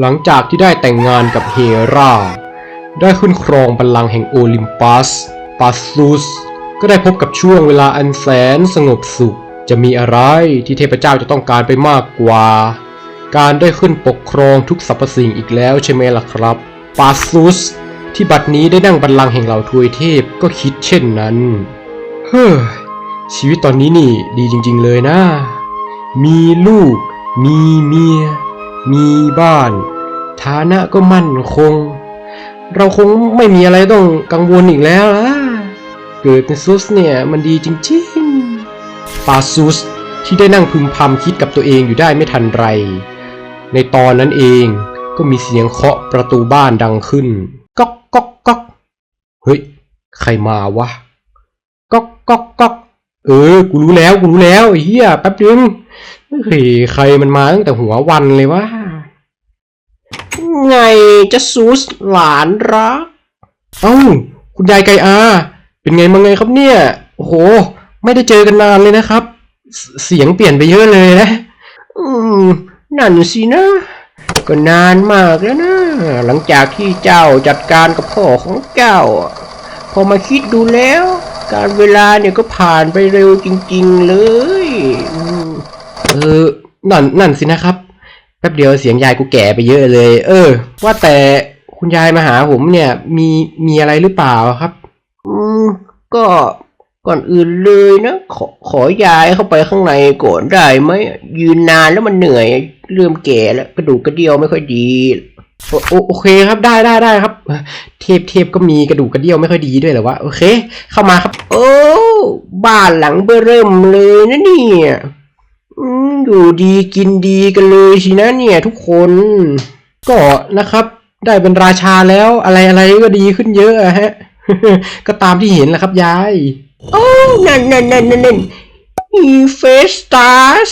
หลังจากที่ได้แต่งงานกับเฮราได้ขึ้นครองบัลลังก์แห่งโอลิมปัสปัสซุส ก็ได้พบกับช่วงเวลาอันแสนสงบสุข จะมีอะไรที่เทพเจ้าจะต้องการไปมากกว่า การได้ขึ้นปกครองทุกสรรพสิ่งอีกแล้วใช่ไหมล่ะครับปัสซุส ที่บัดนี้ได้นั่งบัลลังก์แห่งเหล่าทวยเทพก็คิดเช่นนั้น เฮ้อ ชีวิตตอนนี้นี่ดีจริงๆเลยนะ มีลูก มีเมีย มีบ้าน ฐานะก็มั่นคง เราคงไม่มีอะไรต้องกังวลอีกแล้วล่ะเกิดเป็นซุสเนี่ยมันดีจริงๆปาซุสที่ได้นั่งพึมพำคิดกับตัวเองอยู่ได้ไม่ทันไร ในตอนนั้นเองก็มีเสียงเคาะประตูบ้านดังขึ้นก๊อกก๊อกก๊อกเฮ้ย ใครมาวะก๊อกก๊อกก๊อกเออ กูรู้แล้ว กูรู้แล้วเฮียแป๊บนึง เฮ้ยใครมันมาตั้งแต่หัววันเลยวะไงจะซูสหลานรัก เอ้า คุณยายไกอา เป็นไงมาไงครับเนี่ย โอ้โห ไม่ได้เจอกันนานเลยนะครับเสเสียงเปลี่ยนไปเยอะเลยนะ อืม นั่นสินะ ก็นานมากแล้วนะ หลังจากที่เจ้าจัดการกับพ่อของเจ้าอะพอมาคิดดูแล้ว การเวลาเนี่ยก็ผ่านไปเร็วจริง ๆ เลยอืม เออนั่นนั่นสินะครับ แป๊บเดียวเสียงยายกูแก่ไปเยอะเลย เออ ว่าแต่คุณยายมาหาผมเนี่ย มีมีอะไรหรือเปล่าครับ อืมก็ก่อนอื่นเลยนะขอขอยายเข้าไปข้างในก่อนได้ไหมยืนนานแล้วมันเหนื่อย เริ่มแก่แล้วกระดูกกระเดี่ยวไม่ค่อยดีโอโอโอเคครับได้ได้ได้ครับ เทพเทพก็มีกระดูกกระเดี่ยวไม่ค่อยดีด้วยเหรอวะโอเค เข้ามาครับ โอ้บ้านหลังเบอเริ่มเลยนะเนี่ย อืมอยู่ดีกินดีกันเลยสินะเนี่ยทุกคน ก็นะครับ ได้เป็นราชาแล้วอะไรอะไรก็ดีขึ้นเยอะอะฮะ ก็ตามที่เห็นแหละครับยาย โอ้นั่นนั่นนั่นนั่นนั่นอีเฟสตาส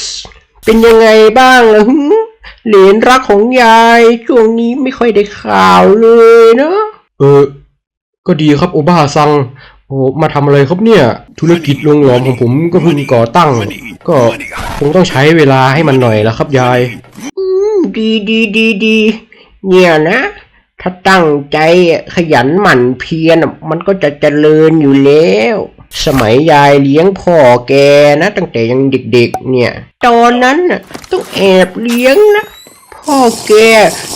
เป็นยังไงบ้างล่ะหึเหรียญรักของยายช่วงนี้ไม่ค่อยได้ข่าวเลยเนาะเออ ก็ดีครับโอบาซัง โอ้มาทำอะไรครับเนี่ย ธุรกิจโรงหลอมของผมก็เพิ่งก่อตั้ง ก็คงต้องใช้เวลาให้มันหน่อยแล้วครับยาย อืมดีดีดีดีเนี่ยนะ ถ้าตั้งใจขยันหมั่นเพียรมันก็จะเจริญอยู่แล้ว สมัยยายเลี้ยงพ่อแกนะ ตั้งแต่ยังเด็กๆ เนี่ย ตอนนั้นน่ะต้องแอบเลี้ยงนะพ่อแก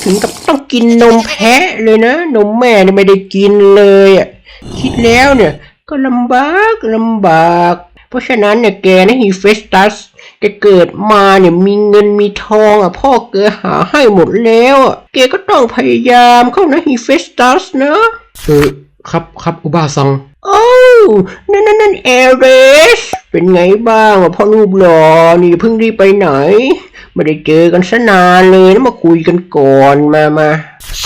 ถึงกับต้องกินนมแพะเลยนะ นมแม่เนี่ยไม่ได้กินเลยอะคิดแล้วเนี่ย ก็ลำบากลำบาก เพราะฉะนั้นเนี่ยแกนะฮีเฟสตัสแกเกิดมาเนี่ยมีเงินมีทองอะพ่อแกหาให้หมดแล้วอะแกก็ต้องพยายามเข้านะฮีเฟสตัสนะเออครับครับอุบาซังโอ้นั่นนั่นนั่นเอเรส เป็นไงบ้างอะพ่อรูปหล่อนี่เพิ่งรีบไปไหน ไม่ได้เจอกันซะนานเลยนะมาคุยกันก่อนมามาชิบ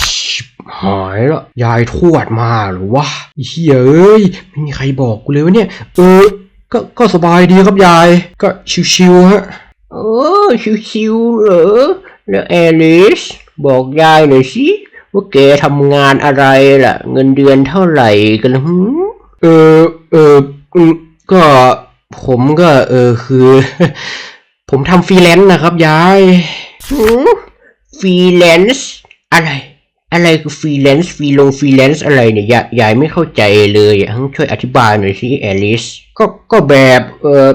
หายละยายทวดมาหรือวะไอ้เฮ้ยเอ้ยไม่มีใครบอกกูเลยว่าเนี่ย เออ ก็ก็สบายดีครับยาย ก็ชิวๆฮะเออชิวๆเหรอแล้วแอลิสบอกยายหน่อยสิว่าแกทำงานอะไรล่ะ เงินเดือนเท่าไหร่กันหืมเออเอออืมก็ผมก็ เออคือ ผมทำฟรีแลนซ์นะครับยายฟรีแลนซ์อะไร อะไรคือฟรีแลนซ์ฟรีลงฟรีแลนซ์อะไรเนี่ยยายยายไม่เข้าใจเลยอะช่วยอธิบายหน่อยสิแอลิสก็ก็แบบเออ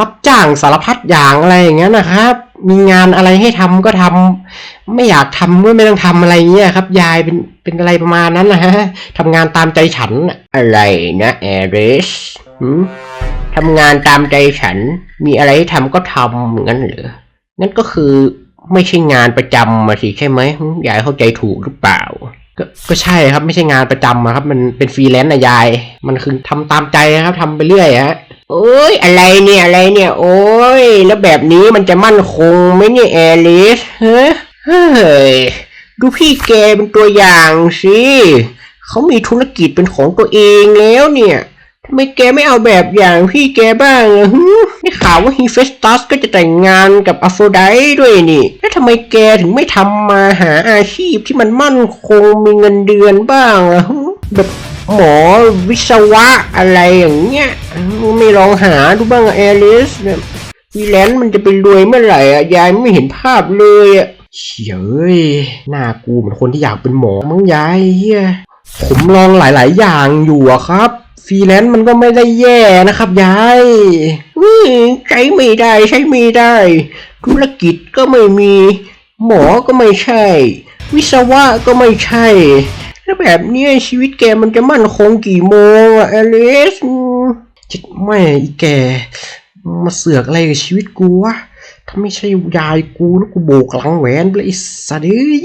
รับจ้างสารพัดอย่างอะไรอย่างเงี้ยนะครับ มีงานอะไรให้ทำก็ทำไม่อยากทำก็ไม่ต้องทำอะไรเงี้ยครับ ยายเป็นเป็นอะไรประมาณนั้นนะฮะทำงานตามใจฉันอะไรนะแอลิสทำงานตามใจฉัน มีอะไรให้ทำก็ทำงั้นเหรองั้นก็คือ ไม่ใช่งานประจำมาสิใช่ไหมยายเข้าใจถูกหรือเปล่า ก็ก็ใช่ครับไม่ใช่งานประจำอะครับ มันเป็นฟรีแลนซ์นะยาย มันคือทำตามใจนะครับทำไปเรื่อยฮะโอ้ยอะไรเนี่ยอะไรเนี่ย โอ้ยแล้วแบบนี้มันจะมั่นคงไหมเนี่ยแอลิสเฮ้ยดูพี่แกเป็นตัวอย่างสิเขามีธุรกิจเป็นของตัวเองแล้วเนี่ย ทำไมแกไม่เอาแบบอย่างพี่แกบ้างอะฮึได้ข่าวว่าฮีเฟสตัสก็จะแต่งงานกับอโฟไดด้วยนี่ แล้วทำไมแกถึงไม่ทำมาหาอาชีพที่มันมั่นคงมีเงินเดือนบ้างล่ะฮึแบบหมอวิศวะอะไรอย่างเงี้ย ไม่ลองหาดูบ้างอะแอลิสเนี่ยฟรีแลนซ์มันจะไปรวยเมื่อไหร่อะยายไม่เห็นภาพเลยอะเฉยเอ้ยหน้ากูเหมือนคนที่อยากเป็นหมอมั้งยายเฮียผมลองหลาย ๆ อย่างอยู่อะครับ ฟรีแลนซ์มันก็ไม่ได้แย่นะครับยายใช้ไม่ได้ใช้ไม่ได้ ธุรกิจก็ไม่มี หมอก็ไม่ใช่ วิศวะก็ไม่ใช่แล้วแบบเนี้ยชีวิตแกมันจะมั่นคงกี่โมงอะอลิสจิตไม่อีแก มาเสือกอะไรกับชีวิตกูวะ ถ้าไม่ใช่ยายกูนะกูโบกหลังแหวนไปเลยไอ้สัตว์เอ้ย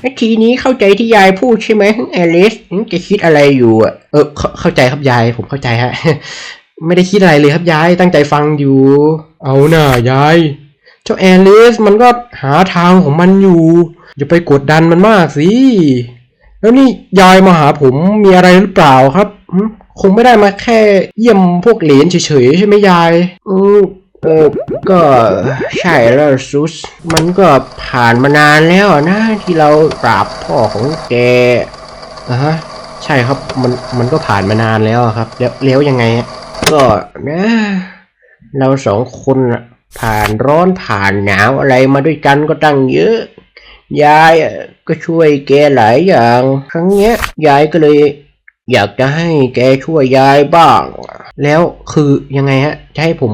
ไอ้ทีนี้เข้าใจที่ยายพูดใช่ไหมแอลิสแกคิดอะไรอยู่อะเออเข้าใจครับยายผมเข้าใจฮะไม่ได้คิดอะไรเลยครับยายตั้งใจฟังอยู่ เอาหน่ายาย เจ้าแอลิสมันก็หาทางของมันอยู่ อย่าไปกดดันมันมากสิแล้วนี่ยายมาหาผมมีอะไรหรือเปล่าครับคงไม่ได้มาแค่เยี่ยมพวกเหรียญเฉยๆใช่ไหมยายอื เออก็ใช่แล้วซุส มันก็ผ่านมานานแล้วนะที่เราปราบพ่อของแกอะฮะ ใช่ครับ มันมันก็ผ่านมานานแล้วครับ แล้วแล้วยังไง ก็นะ เราสองคนผ่านร้อนผ่านหนาวอะไรมาด้วยกันก็ตั้งเยอะ ยายก็ช่วยแกหลายอย่าง ครั้งเนี้ย ยายก็เลย อยากจะให้แกช่วยยายบ้าง แล้วคือยังไงฮะจะให้ผม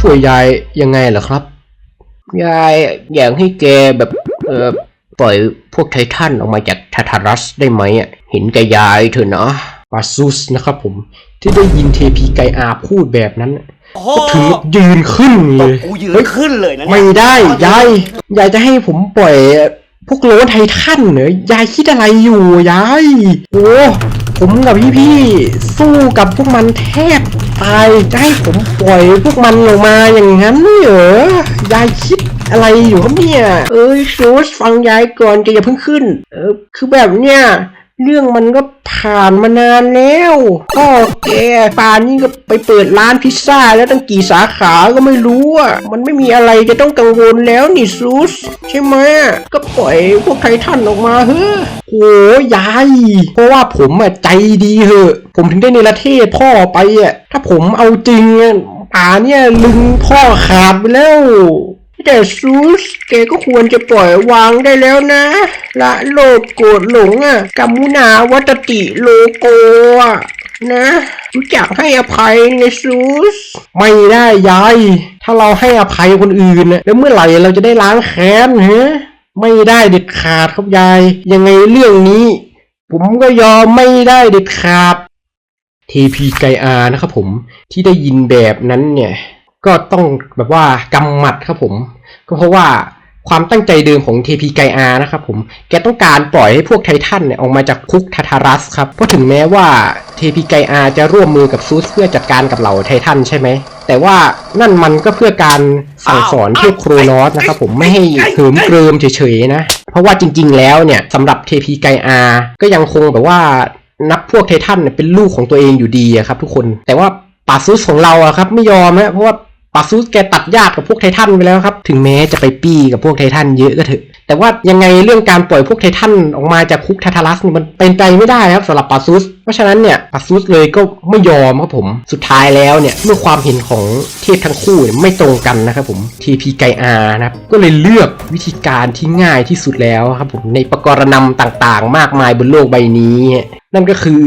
ช่วยยายยังไงเหรอครับ ยายอยากให้แกแบบเออปล่อยพวกไททันออกมาจากทาทารัสได้ไหมอะเห็นแกยายเถอะนะปาซุสนะครับผมที่ได้ยินเทพีไกอาพูดแบบนั้นโอ้โหก็ถึงกับยืนขึ้นเลยกูยืนเฮ้ยขึ้นเลยนะเนี่ยไม่ได้ยายยายจะให้ผมปล่อยพวกโลไททันเหรอยายคิดอะไรอยู่ยายโอ้ผมกับพี่ๆสู้กับพวกมันแทบ ตายจะให้ผมปล่อยพวกมันลงมาอย่างนั้นเหรอยายคิดอะไรอยู่ครับเนี่ย เอ้ยซูสฟังยายก่อนแกอย่าเพิ่งขึ้น เออคือแบบเนี้ย เรื่องมันก็ผ่านมานานแล้วพ่อแกป่านนี้ก็ไปเปิดร้านพิซซ่าแล้วตั้งกี่สาขาก็ไม่รู้อะ มันไม่มีอะไรจะต้องกังวลแล้วนี่ซูส ใช่ไหมก็ปล่อยพวกไททันออกมาเฮ้อโหยาย เพราะว่าผมอะใจดีเหอะ ผมถึงได้เนรเทศพ่อไปอะ ถ้าผมเอาจริงอะป่าเนี่ยลึงพ่อขาดไปแล้ว แต่ซูสแกก็ควรจะปล่อยวางได้แล้วนะ ละโลดโกรธหลงอะกัมมุนาวัตติโลโกอะนะรู้จักให้อภัยไงซูส ไม่ได้ยาย ถ้าเราให้อภัยคนอื่นน่ะแล้วเมื่อไหร่เราจะได้ล้างแค้นฮะไม่ได้เด็ดขาดครับยาย ยังไงเรื่องนี้ ผมก็ยอมไม่ได้เด็ดขาด เทพีไกอานะครับผมที่ได้ยินแบบนั้นเนี่ย ก็ต้องแบบว่ากำหมัดครับผม ก็เพราะว่าความตั้งใจเดิมของเทพีไกอานะครับผม แกต้องการปล่อยให้พวกไททันเนี่ยออกมาจากคุกทาทารัสครับ เพราะถึงแม้ว่าเทพีไกอาจะร่วมมือกับซูสเพื่อจัดการกับเหล่าไททันใช่ไหม แต่ว่านั่นมันก็เพื่อการสั่งสอนเทพโครนอสนะครับผมไม่ให้เหิมเกริมเฉยๆนะ เพราะว่าจริงๆแล้วเนี่ยสำหรับเทพีไกอาก็ยังคงแบบว่านับพวกไททันเนี่ยเป็นลูกของตัวเองอยู่ดีอะครับทุกคน แต่ว่าปาซุสของเราอะครับไม่ยอมนะเพราะว่า ปาซุสแกตัดญาติกับพวกไททันไปแล้วครับ ถึงแม้จะไปปี้กับพวกไททันเยอะก็เถอะ แต่ว่ายังไงเรื่องการปล่อยพวกไททันออกมาจากคุกทาทารัสเนี่ยมันเป็นไปไม่ได้ครับสำหรับปาซุส เพราะฉะนั้นเนี่ยปาซุสเลยก็ไม่ยอมครับผม สุดท้ายแล้วเนี่ยเมื่อความเห็นของเทพทั้งคู่เนี่ยไม่ตรงกันนะครับผม TP ไกอานะครับ ก็เลยเลือกวิธีการที่ง่ายที่สุดแล้วครับผมในประกรณำต่างๆ มากมายบนโลกใบนี้ นั่นก็คือ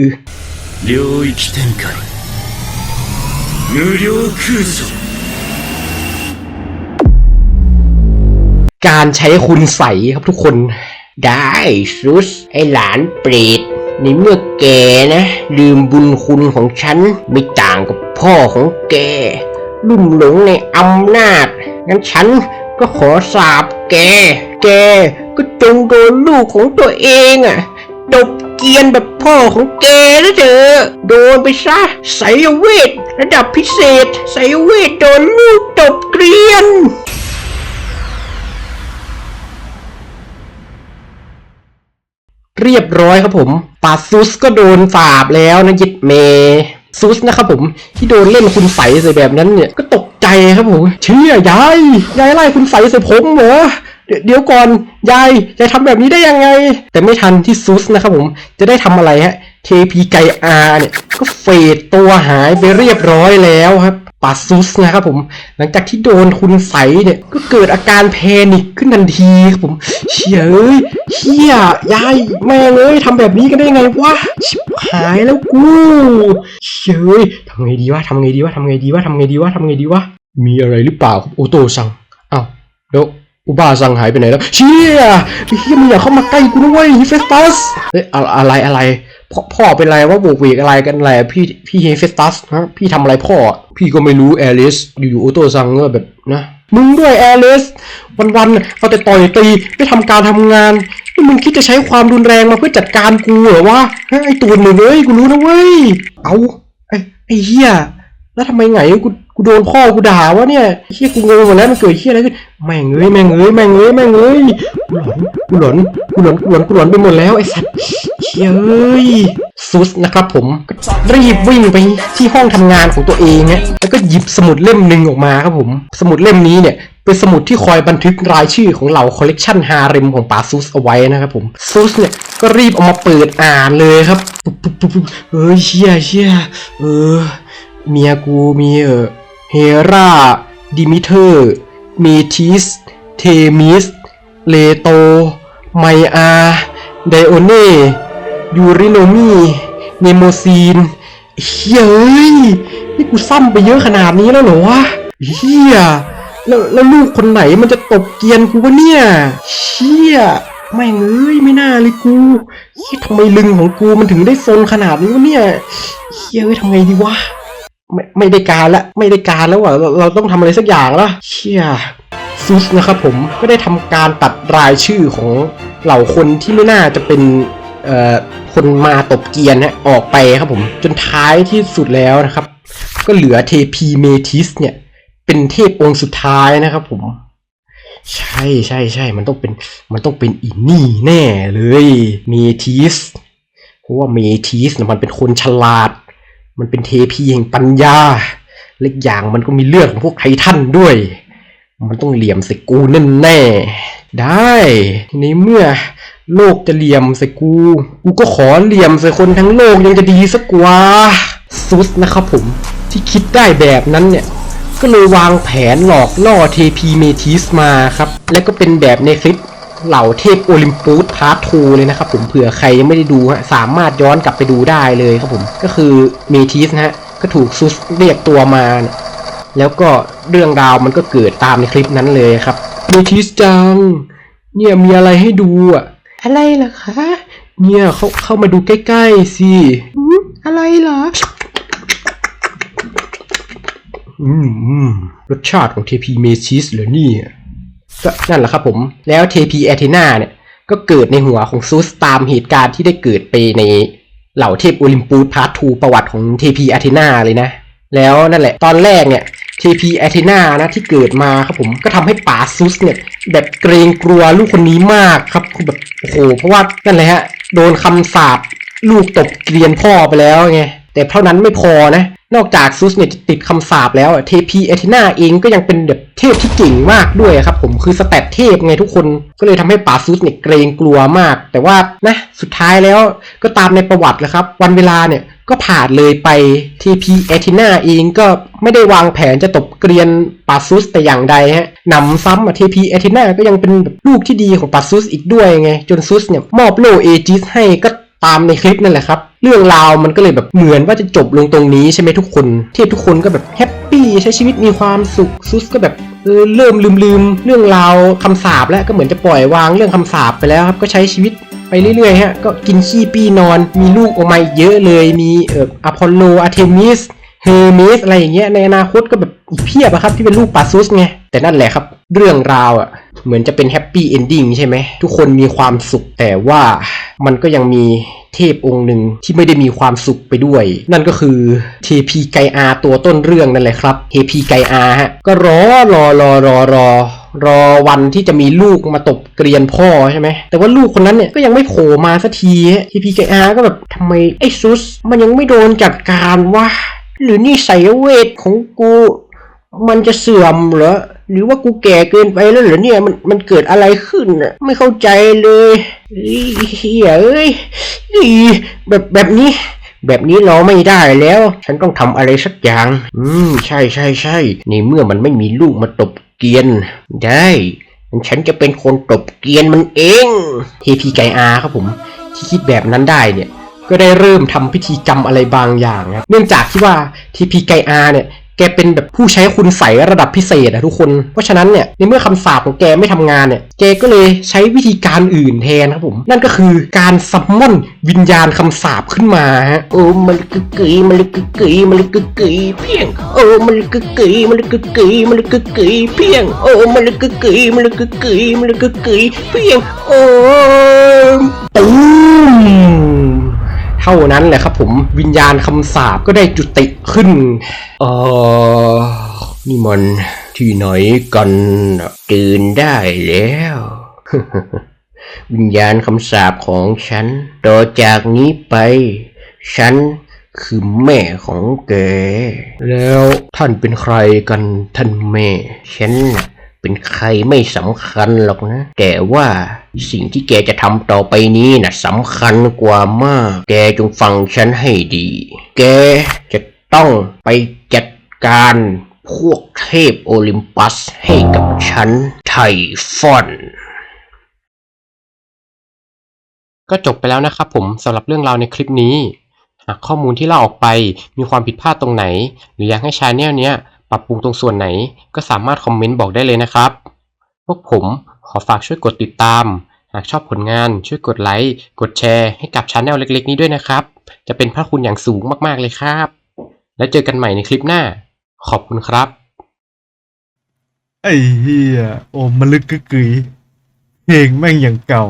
领域展开无料空想 การใช้คุณใสครับทุกคน ได้ซุสไอหลานเปรตในเมื่อแกนะ ลืมบุญคุณของฉัน ไม่ต่างกับพ่อของแก ลุ่มหลงในอำนาจ งั้นฉันก็ขอสาบแก แกก็จงโดนลูกของตัวเองอะ่ะดบเกียนแบบพ่อของแกนะเถอะโดนไปซะไสยเวทระดับพิเศษไสยเวทโดนลูกด เรียบร้อยครับผมปาซุสก็โดนสาบแล้วนะยิดเมซุสนะครับผมที่โดนเล่นคุณใสใส่แบบนั้นเนี่ยก็ตกใจครับผมเชื่อยายยายไล่คุณใสใส่ผมเหรอเดี๋ยวก่อนยายยายทำแบบนี้ได้ยังไง แต่ไม่ทันที่ซุสนะครับผมจะได้ทำอะไรฮะเทพีไกอาเนี่ยก็เฟดตัวหายไปเรียบร้อยแล้วครับ ปาซุสนะครับผม หลังจากที่โดนคุณใสเนี่ย ก็เกิดอาการแพนิคขึ้นทันทีครับผมเฉยเอ้ยเฮียยายแม่เลยทำแบบนี้กันได้ไงวะชิบหายแล้วกูเฉยทำไงดีวะทำไงดีวะทำไงดีวะทำไงดีวะทำไงดีวะมีอะไรหรือเปล่าครับโอโตซังอ้าวแล้ว อุบาซังหายไปไหนแล้วเชี่ยไอ้เฮียมึงอย่าเข้ามาใกล้กูนะเว้ยเฮเฟสตัสเอ้ยอะอะไรอะไรพ่อพ่อเป็นไรว่าโบกเวกอะไรกันอะไรพี่พี่เฮเฟสตัสฮะพี่ทำอะไรพ่อ พี่ก็ไม่รู้แอลิสอยู่ๆโอโต้ซังก็แบบนะมึงด้วยแอลิสวันๆเอาแต่ต่อยตีไม่ทำการทำงานนี่มึงคิดจะใช้ความรุนแรงมาเพื่อจัดการกูเหรอวะไอตัวหนึ่งเว้ยกูรู้นะเว้ยเอาไอไอเฮียแล้วทำไมไงกู กูโดนพ่อกูด่าวะเนี่ยเฮียกูงงหมดแล้วมันเกิดเฮียอะไรขึ้นแม่งเอ้ยแม่งเอ้ยแม่งเอ้ยแม่งเอ้ยกูหลอนกูหลอนกูหลอนกูหลอนกูหลอนไปหมดแล้วไอ้สัตว์เฮ้ยซุสนะครับผมรีบวิ่งไปที่ห้องทำงานของตัวเองฮะแล้วก็หยิบสมุดเล่มหนึ่งออกมาครับผม สมุดเล่มนี้เนี่ยเป็นสมุดที่คอยบันทึกรายชื่อของเหล่าคอลเลกชันฮาเร็มของป๋าซุสเอาไว้นะครับผมซุสเนี่ยก็รีบเอามาเปิดอ่านเลยครับปุ๊บปุ๊บปุ๊บปุ๊บเออเชี่ยเชี่ยเออเมียกูมีเออ เฮราดิมิเทอร์ เมทิส เทมิส เลโต ไมอา ไดโอเน ยูริโนมีเนโมซีนเฮ้ย นี่กูซ้ำไปเยอะขนาดนี้แล้วเหรอวะเฮียแล้วแล้วลูกคนไหนมันจะตบเกียนกูวะเนี่ยเชี่ยไม่งเอ้ยไม่น่าเลยกูทำไมลึงของกูมันถึงได้ทรงขนาดนี้วะเนี่ยเฮียเอ้ยทำไงดีวะ ไม่ไม่ได้การละไม่ได้การแล้วว่ะเราเราต้องทำอะไรสักอย่างละเชี่ยซุสนะครับผมก็ได้ทำการตัดรายชื่อของเหล่าคนที่ไม่น่าจะเป็นเอ่อคนมาตบเกียนนะออกไปครับผมจนท้ายที่สุดแล้วนะครับ ก็เหลือเทพีเมทิสเนี่ย เป็นเทพองค์สุดท้ายนะครับผม ใช่ใช่ใช่มันต้องเป็นมันต้องเป็นอินนี่แน่เลยเมทิสเพราะว่าเมทิสนะมันเป็นคนฉลาด มันเป็นเทพีแห่งปัญญาและอีกอย่างมันก็มีเลือดของพวกไททันด้วย มันต้องเหลี่ยมใส่กูแน่แน่ ได้ในเมื่อโลกจะเหลี่ยมใส่กู กูก็ขอเหลี่ยมใส่คนทั้งโลกยังจะดีสักกว่าซุสนะครับผมที่คิดได้แบบนั้นเนี่ย ก็เลยวางแผนหลอกล่อเทพีเมทิสมาครับ และก็เป็นแบบในคลิป เหล่าเทพโอลิมปุสพาร์ททูเลยนะครับผมเผื่อใครยังไม่ได้ดูฮะสามารถย้อนกลับไปดูได้เลยครับผมก็คือเมทิสนะฮะก็ถูกซุสเรียกตัวมาเนี่ยแล้วก็เรื่องราวมันก็เกิดตามในคลิปนั้นเลยครับเมทิสจัง เนี่ยมีอะไรให้ดูอะอะไรเหรอคะ เนี่ยเขาเข้ามาดูใกล้ๆสิอืมอะไรเหรออืมอืมรสชาติของเทพีเมทิสเหรอเนี่ย ก็นั่นแหละครับผม แล้วเทพีแอเทนาเนี่ย ก็เกิดในหัวของซูสตามเหตุการณ์ที่ได้เกิดไปในเหล่าเทพโอลิมปูสพาร์ททูประวัติของเทพีแอเทนาเลยนะ แล้วนั่นแหละ ตอนแรกเนี่ยเทพีแอเทนานะที่เกิดมาครับผมก็ทำให้ป๋าซุสเนี่ยแบบเกรงกลัวลูกคนนี้มากครับคือแบบโอ้โหเพราะว่านั่นแหละฮะโดนคำสาปลูกตบเกลียนพ่อไปแล้วไงแต่เท่านั้นไม่พอนะ นอกจากซุสเนี่ยติดคำสาปแล้วเทพีเอทินาเองก็ยังเป็นแบบเทพที่เก่งมากด้วยครับผมคือสแตทเทพไงทุกคนก็เลยทำให้ป่าซุสเนี่ยเกรงกลัวมาก แต่ว่านะสุดท้ายแล้วก็ตามในประวัติแหละครับ วันเวลาเนี่ยก็ผ่านเลยไปทีพีเอทินาเองก็ไม่ได้วางแผนจะตบเกรียนปาซุสแต่อย่างใดฮะหนำซ้ำอะทีพีเอทินาก็ยังเป็นลูกที่ดีของปาซุสอีกด้วยไง จนซุสเนี่ยมอบโลเอจิสให้ก็ตามในคลิปนั่นแหละครับ เรื่องราวมันก็เลยแบบเหมือนว่าจะจบลงตรงนี้ใช่ไหมทุกคน เทพทุกคนก็แบบแฮปปี้ใช้ชีวิตมีความสุขซุสก็แบบเออเริ่มลืมลืมเรื่องราวคำสาปแล้วก็เหมือนจะปล่อยวางเรื่องคำสาปไปแล้วครับก็ใช้ชีวิตไปเรื่อยๆฮะก็กินขี้ปี้นอนมีลูกออกมาเยอะเลยมีเอ่ออพอลโลอาร์เทมิสเฮเมสอะไรอย่างเงี้ยในอนาคตก็แบบอีกเพียบอะครับที่เป็นลูกปาซุสไงแต่นั่นแหละครับ เรื่องราวอะ เหมือนจะเป็นแฮปปี้เอนดิ้งใช่ไหม ทุกคนมีความสุขแต่ว่ามันก็ยังมีเทพองค์หนึ่งที่ไม่ได้มีความสุขไปด้วย นั่นก็คือเทพีไกอาตัวต้นเรื่องนั่นแหละครับเทพีไกอาฮะก็รอรอรอรอรอรอวันที่จะมีลูกมาตบเกรียนพ่อใช่ไหม แต่ว่าลูกคนนั้นเนี่ยก็ยังไม่โผล่มาสักทีทีพีไกอาก็แบบทำไมไอ้ซุส มันยังไม่โดนจัดการวะหรือนี่ใส่เวทของกู มันจะเสื่อมเหรอ หรือว่ากูแก่เกินไปแล้วเหรอเนี่ยมันมันเกิดอะไรขึ้นอะไม่เข้าใจเลยเหี้ยเอ้ยแบบแบบนี้ แบบนี้รอไม่ได้แล้ว ฉันต้องทำอะไรสักอย่าง อืม ใช่ใช่ใช่ในเมื่อมันไม่มีลูกมาตบเกียนได้ฉันจะเป็นคนตบเกียนมันเองเทพีไกอาครับผม ที่คิดแบบนั้นได้เนี่ย ก็ได้เริ่มทำพิธีกรรมอะไรบางอย่างครับเนื่องจากที่ว่าทีพีไกอาเนี่ย แกเป็นแบบผู้ใช้คุณใสยระดับพิเศษอะทุกคน เพราะฉะนั้นเนี่ยในเมื่อคำสาปของแกไม่ทำงานเนี่ยแกก็เลยใช้วิธีการอื่นแทนครับผม นั่นก็คือการซัมมอนวิญญาณคำสาปขึ้นมาฮะโอ้มันลึกกึกกึยมันลึกกึกกึยมันลึกกึกกึยเพียงโอ้มันลึกกึกกึยมันลึกกึกกึยมันลึกกึกกึยเพียงโอ้มันลึกกึกกึยมันลึกกึกกึยมันลึกกึกกึยเพียงโอ้ตูม ท่านั้นแหละครับผมวิญญาณคำสาปก็ได้จุติขึ้นเออนี่มันที่ไหนกันน่ะตื่นได้แล้ววิญญาณคำสาปของฉัน ต่อจากนี้ไป ฉันคือแม่ของแก แล้วท่านเป็นใครกันท่านแม่ ฉันน่ะ เป็นใครไม่สำคัญหรอกนะ แต่ว่าสิ่งที่แกจะทำต่อไปนี้น่ะสำคัญกว่ามาก แกจงฟังฉันให้ดี แกจะต้องไปจัดการพวกเทพโอลิมปัสให้กับฉันไทฟอนก็จบไปแล้วนะครับผมสำหรับเรื่องราวในคลิปนี้ หากข้อมูลที่เล่าออกไปมีความผิดพลาดตรงไหน หรืออยากให้ชาแนลเนี้ย ปรับปรุงตรงส่วนไหนก็สามารถคอมเมนต์บอกได้เลยนะครับ พวกผมขอฝากช่วยกดติดตาม หากชอบผลงานช่วยกดไลค์ กดแชร์ให้กับชาแนลเล็กๆ นี้ด้วยนะครับ จะเป็นพระคุณอย่างสูงมากๆเลยครับ แล้วเจอกันใหม่ในคลิปหน้า ขอบคุณครับ ไอ้เฮียโอมมันลึกกึกกึยเพลงแม่งอย่างเก่า